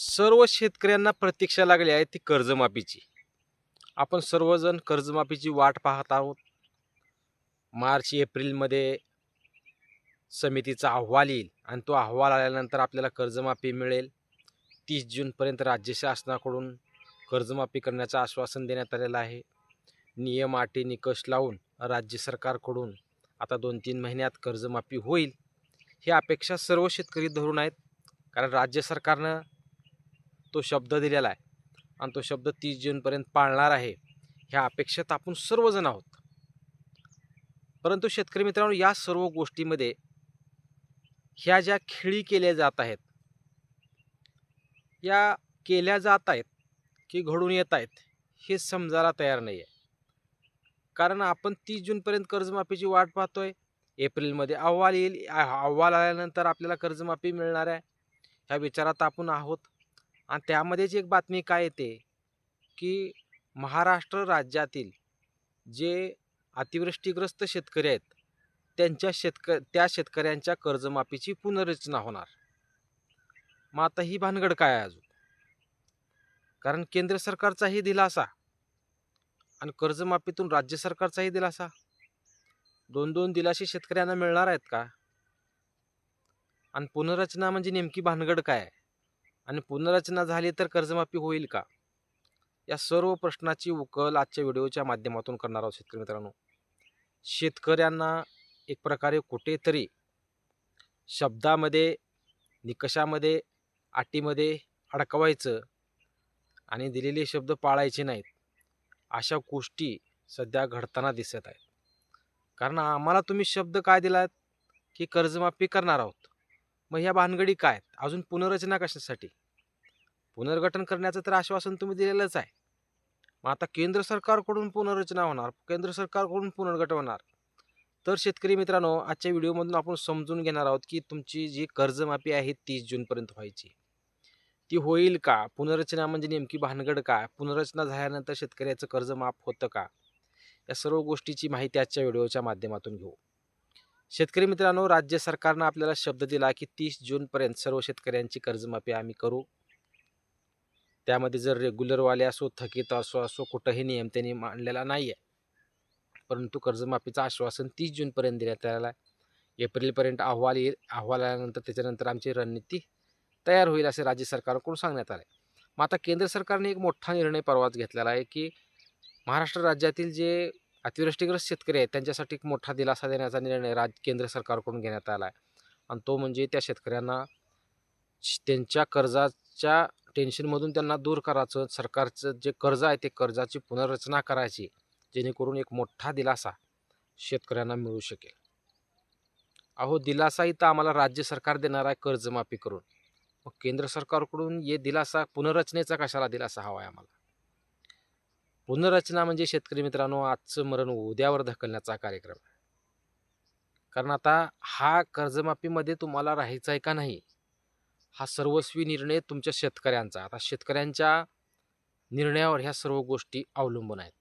सर्व शेतकऱ्यांना प्रतीक्षा लागली आहे ती कर्जमाफीची. आपण सर्वजण कर्जमाफीची वाट पाहत आहोत. मार्च एप्रिलमध्ये समितीचा अहवाल येईल आणि तो अहवाल आल्यानंतर आपल्याला कर्जमाफी मिळेल. तीस जूनपर्यंत राज्य शासनाकडून कर्जमाफी करण्याचं आश्वासन देण्यात आलेलं आहे. नियम अटी निकष लावून राज्य सरकारकडून आता दोन तीन महिन्यात कर्जमाफी होईल. ही अपेक्षा सर्व शेतकरी धरून आहेत. कारण राज्य सरकारनं तो शब्द दिलेला आहे. आणि तो शब्द तीस जूनपर्यंत पाळणार आहे. ह्या अपेक्षेत आपण सर्वजण आहोत. परंतु शेतकरी मित्रांनो या सर्व गोष्टीमध्ये ह्या ज्या खेळी केल्या जात आहेत या केल्या जात आहेत की घडून येत आहेत हे समजायला तयार नाही आहे कारण आपण तीस जूनपर्यंत कर्जमाफीची वाट पाहतो आहे एप्रिलमध्ये अहवाल येईल. अहवाल आल्यानंतर आपल्याला कर्जमाफी मिळणार आहे. ह्या विचारात आपण आहोत. आणि त्यामध्येच एक बातमी काय येते की महाराष्ट्र राज्यातील जे अतिवृष्टीग्रस्त शेतकरी आहेत त्यांच्या शेतक त्या शेतकऱ्यांच्या कर्जमाफीची पुनर्रचना होणार. मग आता ही भानगड काय आहे अजून? कारण केंद्र सरकारचाही दिलासा आणि कर्जमाफीतून राज्य सरकारचाही दिलासा. दोन दोन दिलासे शेतकऱ्यांना मिळणार आहेत का? आणि पुनर्रचना म्हणजे नेमकी भानगड काय आहे? आणि पुनर्रचना झाली तर कर्जमाफी होईल का? या सर्व प्रश्नाची उकल आजच्या व्हिडिओच्या माध्यमातून करणार आहोत शेतकरी मित्रांनो. शेतकऱ्यांना एक प्रकारे कुठेतरी शब्दामध्ये निकषामध्ये अटीमध्ये अडकवायचं आणि दिलेले शब्द पाळायचे नाहीत. अशा गोष्टी सध्या घडताना दिसत आहेत. कारण आम्हाला तुम्ही शब्द काय दिलात? की कर्जमाफी करणार आहोत. मग ह्या भानगडी काय आहेत? अजून पुनर्रचना कशासाठी? पुनर्गठन करण्याचं तर आश्वासन तुम्ही दिलेलंच आहे. मग आता केंद्र सरकारकडून पुनर्रचना होणार केंद्र सरकारकडून पुनर्गठन होणार. तर शेतकरी मित्रांनो आजच्या व्हिडिओमधून आपण समजून घेणार आहोत की तुमची जी कर्जमाफी आहे तीस जूनपर्यंत व्हायची ती होईल का? पुनर्रचना म्हणजे नेमकी भानगड का पुनर्रचना झाल्यानंतर शेतकऱ्याचं कर्ज माफ होतं का? या सर्व गोष्टीची माहिती आजच्या व्हिडिओच्या माध्यमातून घेऊ. शेतकरी मित्रांनो राज्य सरकारनं आपल्याला शब्द दिला की तीस जूनपर्यंत सर्व शेतकऱ्यांची कर्जमाफी आम्ही करू. त्यामध्ये जर रेग्युलरवाले असो थकीत असो असो कुठंही नियम त्यांनी मांडलेला नाही आहे परंतु कर्जमाफीचं आश्वासन तीस जूनपर्यंत देण्यात आलेलं आहे. एप्रिलपर्यंत अहवाल येईल. अहवाल आल्यानंतर त्याच्यानंतर आमची रणनीती तयार होईल असे राज्य सरकारकडून सांगण्यात आलं आहे मग आता केंद्र सरकारने एक मोठा निर्णय परवाच घेतलेला आहे की महाराष्ट्र राज्यातील जे अतिवृष्टीग्रस्त शेतकरी आहेत त्यांच्यासाठी एक मोठा दिलासा देण्याचा निर्णय राज केंद्र सरकारकडून घेण्यात आला आहे आणि तो म्हणजे त्या शेतकऱ्यांना त्यांच्या कर्जाच्या टेन्शनमधून त्यांना दूर करायचं सरकारचं जे कर्ज आहे ते कर्जाची पुनर्रचना करायची जेणेकरून एक मोठा दिलासा शेतकऱ्यांना मिळू शकेल. अहो दिलासा इथं आम्हाला राज्य सरकार देणार आहे कर्जमाफी करून. मग केंद्र सरकारकडून ये दिलासा पुनर्रचनेचा कशाला दिलासा हवा आहे आम्हाला? पुनर्रचना म्हणजे शेतकरी मित्रांनो आजचं मरण उद्यावर ढकलण्याचा कार्यक्रम आहे. कारण आता हा कर्जमाफीमध्ये तुम्हाला राहायचा आहे का नाही? हा सर्वस्वी निर्णय तुमच्या शेतकऱ्यांचा. आता शेतकऱ्यांच्या निर्णयावर ह्या सर्व गोष्टी अवलंबून आहेत.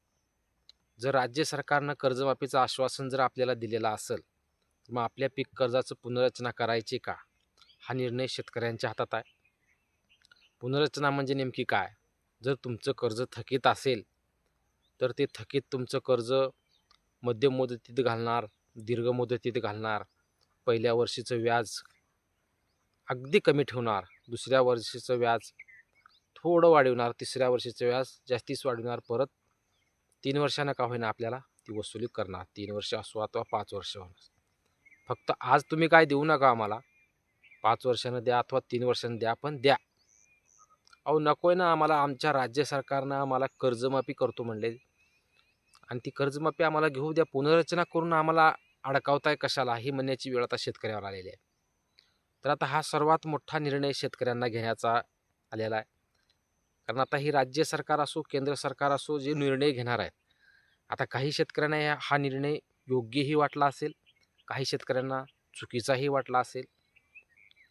जर राज्य सरकारनं कर्जमाफीचं आश्वासन जर आपल्याला दिलेलं असेल तर मग आपल्या पीक कर्जाचं पुनर्रचना करायची का? हा निर्णय शेतकऱ्यांच्या हातात आहे. पुनर्रचना म्हणजे नेमकी काय? जर तुमचं कर्ज थकीत असेल तर ते थकीत तुमचं कर्ज मध्यम मुदतीत घालणार दीर्घ मुदतीत घालणार. पहिल्या वर्षीचं व्याज अगदी कमी ठेवणार. दुसऱ्या वर्षीचं व्याज थोडं वाढवणार. तिसऱ्या वर्षीचं व्याज जास्तीच वाढवणार. परत तीन वर्षानं का होईना आपल्याला ती वसुली करणार. तीन वर्ष असो अथवा पाच वर्ष होणार. फक्त आज तुम्ही काय देऊ नका आम्हाला. पाच वर्षानं द्या अथवा तीन वर्षानं द्या पण द्या. अहो नको आहे ना आम्हाला. आमच्या राज्य सरकारनं आम्हाला कर्जमाफी करतो म्हणले. आणि ती कर्जमाफी आम्हाला घेऊ द्या पुनर्रचना करून आम्हाला अडकावताय कशाला ही म्हणण्याची वेळ आता शेतकऱ्यावर आलेली आहे. तर आता हा सर्वात मोठा निर्णय शेतकऱ्यांना घेण्याचा आलेला आहे. कारण आता ही राज्य सरकार असो केंद्र सरकार असो जे निर्णय घेणार आहेत आता काही शेतकऱ्यांना या- हा निर्णय योग्यही वाटला असेल काही शेतकऱ्यांना चुकीचाही वाटला असेल.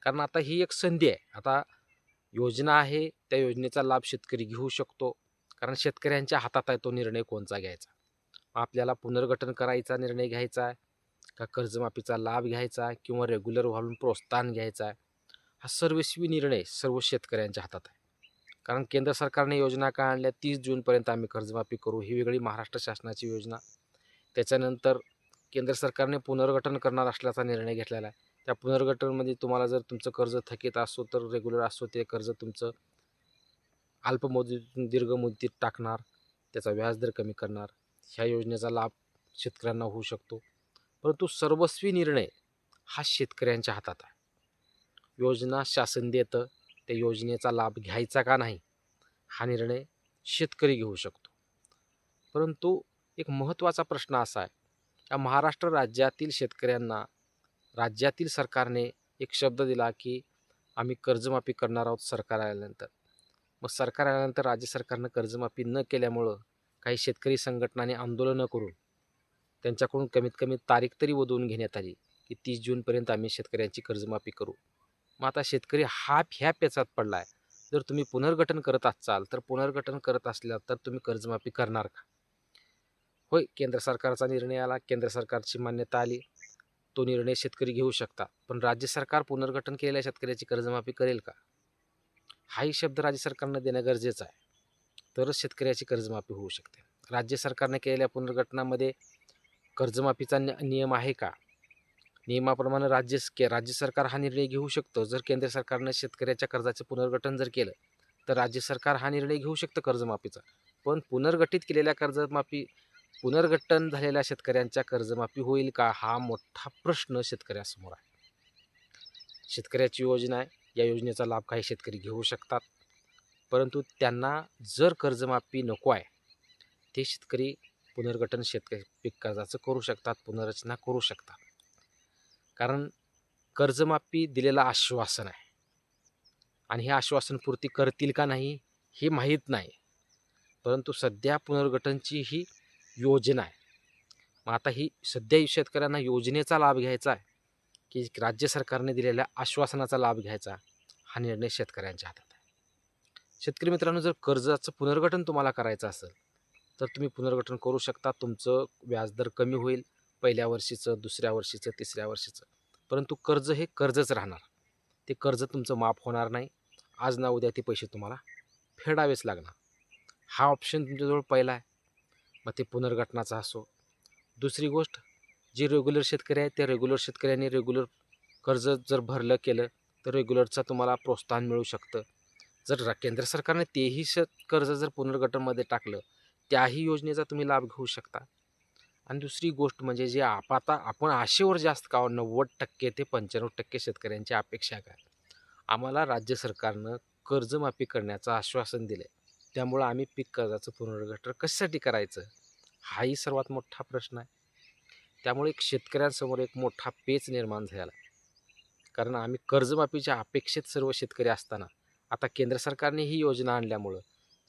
कारण आता ही एक संधी आहे. आता योजना आहे त्या योजनेचा लाभ शेतकरी घेऊ शकतो. कारण शेतकऱ्यांच्या हातात आहे तो निर्णय कोणचा घ्यायचा. आपल्याला पुनर्गठन करायचा निर्णय घ्यायचा आहे का कर्जमाफीचा लाभ घ्यायचा आहे किंवा रेग्युलर व्हालून प्रोत्साहन घ्यायचा आहे हा सर्वस्वी निर्णय सर्व शेतकऱ्यांच्या हातात आहे. कारण केंद्र सरकारने योजना काय आणल्या तीस जूनपर्यंत आम्ही कर्जमाफी करू ही वेगळी महाराष्ट्र शासनाची योजना. त्याच्यानंतर केंद्र सरकारने पुनर्गठन करणार असल्याचा निर्णय घेतलेला आहे. त्या पुनर्गठनमध्ये तुम्हाला जर तुमचं कर्ज थकीत असो तर रेग्युलर असो ते कर्ज तुमचं अल्प मुदतीतून दीर्घ मुदतीत टाकणार त्याचा व्याजदर कमी करणार. ह्या योजनेचा लाभ शेतकऱ्यांना होऊ शकतो. परंतु सर्वस्वी निर्णय हा शेतकऱ्यांच्या हातात आहे. योजना शासन देतं त्या योजनेचा लाभ घ्यायचा का नाही हा निर्णय शेतकरी घेऊ शकतो. परंतु एक महत्त्वाचा प्रश्न असा आहे या महाराष्ट्र राज्यातील शेतकऱ्यांना राज्यातील सरकारने एक शब्द दिला की आम्ही कर्जमाफी करणार आहोत सरकार आल्यानंतर. मग सरकार आल्यानंतर राज्य सरकारनं कर्जमाफी न केल्यामुळं काही शेतकरी संघटनांनी आंदोलनं करून त्यांच्याकडून कमीत कमी तारीख तरी वधवून घेण्यात आली की तीस जूनपर्यंत आम्ही शेतकऱ्यांची कर्जमाफी करू. मग आता शेतकरी हा ह्या पेचात पडला आहे जर तुम्ही पुनर्गठन करत असाल तर पुनर्गठन करत असल्या तर तुम्ही कर्जमाफी करणार का? होय केंद्र सरकारचा निर्णय आला. केंद्र सरकारची मान्यता आली. तो निर्णय शेतकरी घेऊ शकतात. पण राज्य सरकार पुनर्गठन केलेल्या शेतकऱ्याची कर्जमाफी करेल का? हाही शब्द राज्य सरकारनं देणं गरजेचं आहे. तरच शेतकऱ्याची कर्जमाफी होऊ शकते. राज्य सरकारने केलेल्या पुनर्गठनामध्ये कर्जमाफीचा नियम आहे का? नियमाप्रमाणे राज्य के राज्य सरकार हा निर्णय घेऊ शकतो. जर केंद्र सरकारनं शेतकऱ्याच्या कर्जाचे पुनर्गठन जर केलं तर राज्य सरकार हा निर्णय घेऊ शकतं कर्जमाफीचा. पण पुनर्गठित केलेल्या कर्जमाफी पुनर्गठन झालेल्या शेतकऱ्यांच्या कर्जमाफी होईल का हा मोठा प्रश्न शेतकऱ्यासमोर आहे. शेतकऱ्याची योजना आहे. या योजनेचा लाभ काही शेतकरी घेऊ शकतात. परंतु त्यांना जर कर्जमाफी नको आहे ते शेतकरी पुनर्गठन शेतकरी पीक कर्जाचं करू शकतात पुनर्रचना करू शकतात. कारण कर्जमाफी दिलेलं आश्वासन आहे. आणि हे आश्वासन पूर्ती करतील का नाही हे माहीत नाही. परंतु सध्या पुनर्गठनची ही योजना आहे. मग आता ही सध्या शेतकऱ्यांना योजनेचा लाभ घ्यायचा आहे की राज्य सरकारने दिलेल्या आश्वासनाचा लाभ घ्यायचा हा निर्णय शेतकऱ्यांच्या हातात. शेतकरी मित्रांनो जर कर्जाचं पुनर्गठन तुम्हाला करायचं असेल तर तुम्ही पुनर्गठन करू शकता. तुमचं व्याजदर कमी होईल पहिल्या वर्षीचं दुसऱ्या वर्षीचं तिसऱ्या वर्षीचं. परंतु कर्ज हे कर्जच राहणार. ते कर्ज तुमचं माफ होणार नाही. आज ना उद्या ते पैसे तुम्हाला फेडावेच लागणार. हा ऑप्शन तुमच्याजवळ पहिला आहे. मग ते पुनर्गठनाचा असो. दुसरी गोष्ट जे रेग्युलर शेतकरी आहे त्या रेग्युलर शेतकऱ्यांनी रेग्युलर कर्ज जर भरलं केलं तर रेग्युलरचा तुम्हाला प्रोत्साहन मिळू शकतं. जर केंद्र सरकारने तेही श कर्ज जर पुनर्गठनमध्ये टाकलं त्याही योजनेचा तुम्ही लाभ घेऊ शकता. आणि दुसरी गोष्ट म्हणजे जे आप आता आपण आशेवर जास्त का हो, नव्वद टक्के ते पंच्याण्णव टक्के शेतकऱ्यांची अपेक्षा काय? आम्हाला राज्य सरकारनं कर्जमाफी करण्याचं आश्वासन दिलं आहे त्यामुळं आम्ही पीक कर्जाचं पुनर्गठन कशासाठी करायचं? हाही सर्वात मोठा प्रश्न आहे. त्यामुळे एक शेतकऱ्यांसमोर एक मोठा पेच निर्माण झाला. कारण आम्ही कर्जमाफीच्या अपेक्षेत सर्व शेतकरी असताना आता केंद्र सरकारने ही योजना आणल्यामुळं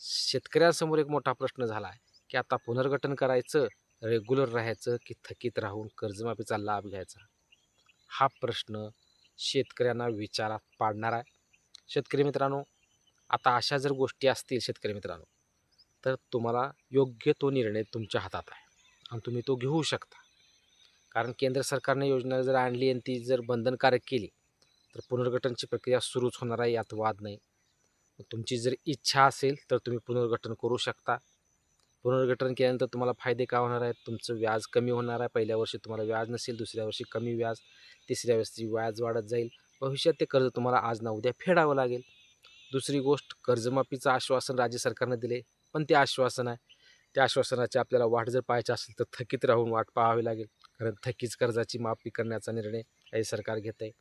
शेतकऱ्यांसमोर एक मोठा प्रश्न झाला आहे की आता पुनर्गठन करायचं रेग्युलर राहायचं की थकीत राहून कर्जमाफीचा लाभ घ्यायचा? हा प्रश्न शेतकऱ्यांना विचारात पाडणार आहे. शेतकरी मित्रांनो आता अशा जर गोष्टी असतील शेतकरी मित्रांनो तर तुम्हाला योग्य तो निर्णय तुमच्या हातात आहे आणि तुम्ही तो घेऊ शकता. कारण केंद्र सरकारने योजना जर आणली आणि ती जर बंधनकारक केली तर पुनर्गठनची प्रक्रिया सुरूच होणार आहे यात वाद नाही. तुमची जर इच्छा असेल तर तुम्ही पुनर्गठन करू शकता. पुनर्गठन केल्यानंतर तुम्हाला फायदे का होणार आहेत? तुमचं व्याज कमी होणार आहे. पहिल्या वर्षी तुम्हाला व्याज नसेल दुसऱ्या वर्षी कमी व्याज तिसऱ्या वर्षी व्याज वाढत जाईल. भविष्यात ते कर्ज तुम्हाला आज ना उद्या फेडावं लागेल. दुसरी गोष्ट कर्जमाफीचं आश्वासन राज्य सरकारनं दिले पण ते आश्वासन आहे. त्या आश्वासनाची आपल्याला वाट जर पाहायची असेल तर थकीत राहून वाट पाहावी लागेल. कारण थकीच कर्जाची माफी करण्याचा निर्णय हे सरकार घेत आहे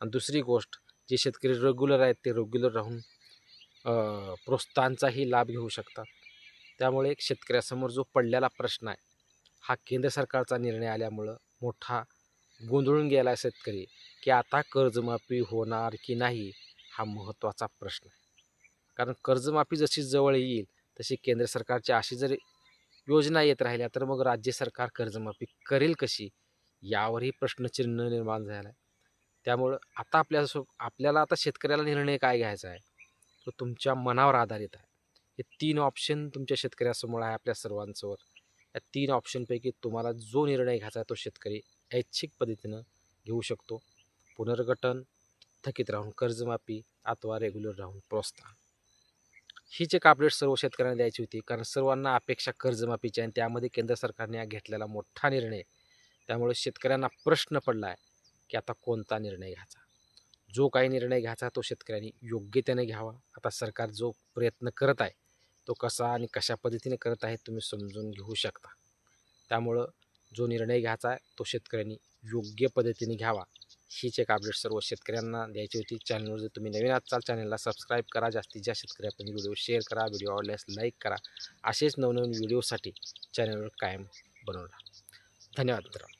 आणि दुसरी गोष्ट जे शेतकरी रेग्युलर आहेत ते रेग्युलर राहून प्रोत्साहनचाही लाभ घेऊ शकतात. त्यामुळे एक शेतकऱ्यासमोर जो पडलेला प्रश्न आहे हा केंद्र सरकारचा निर्णय आल्यामुळं मोठा गोंधळून गेला शेतकरी की आता कर्जमाफी होणार की नाही हा महत्त्वाचा प्रश्न आहे. कारण कर्जमाफी जशी जवळ येईल तशी केंद्र सरकारची अशी जर योजना येत राहिल्या तर मग राज्य सरकार कर्जमाफी करेल कशी? यावरही प्रश्नचिन्ह निर्माण झालं आहे त्यामुळं आता आपल्या आपल्याला आता शेतकऱ्याला निर्णय काय घ्यायचा आहे? तो तुमच्या मनावर आधारित आहे. हे तीन ऑप्शन तुमच्या शेतकऱ्यासमोर आहे आपल्या सर्वांसमोर. या तीन ऑप्शनपैकी तुम्हाला जो निर्णय घ्यायचा आहे तो शेतकरी ऐच्छिक पद्धतीनं घेऊ शकतो. पुनर्गठन थकीत राहून कर्जमाफी अथवा रेग्युलर राहून प्रोत्साहन. हीच एक अपडेट सर्व शेतकऱ्यांना द्यायची होती. कारण सर्वांना अपेक्षा कर्जमाफीची आणि त्यामध्ये केंद्र सरकारने घेतलेला मोठा निर्णय त्यामुळे शेतकऱ्यांना प्रश्न पडला आहे की आता कोणता निर्णय घ्यायचा? जो काही निर्णय घ्यायचा तो शेतकऱ्यांनी योग्यतेने घ्यावा. आता सरकार जो प्रयत्न करत आहे तो कसा आणि कशा पद्धतीने करत आहे तुम्ही समजून घेऊ शकता. त्यामुळं जो निर्णय घ्यायचा आहे तो शेतकऱ्यांनी योग्य पद्धतीने घ्यावा. हीच एक अपडेट सर्व शेतकऱ्यांना द्यायची होती. चॅनलवर जर तुम्ही नवीन असाल चॅनलला सबस्क्राईब करा. जास्तीत जास्त शेतकऱ्यापर्यंत व्हिडिओ शेअर करा व्हिडिओ आवडल्यास लाईक करा. असेच नवनवीन व्हिडिओसाठी चॅनलवर कायम बनवला धन्यवाद मित्रांनो.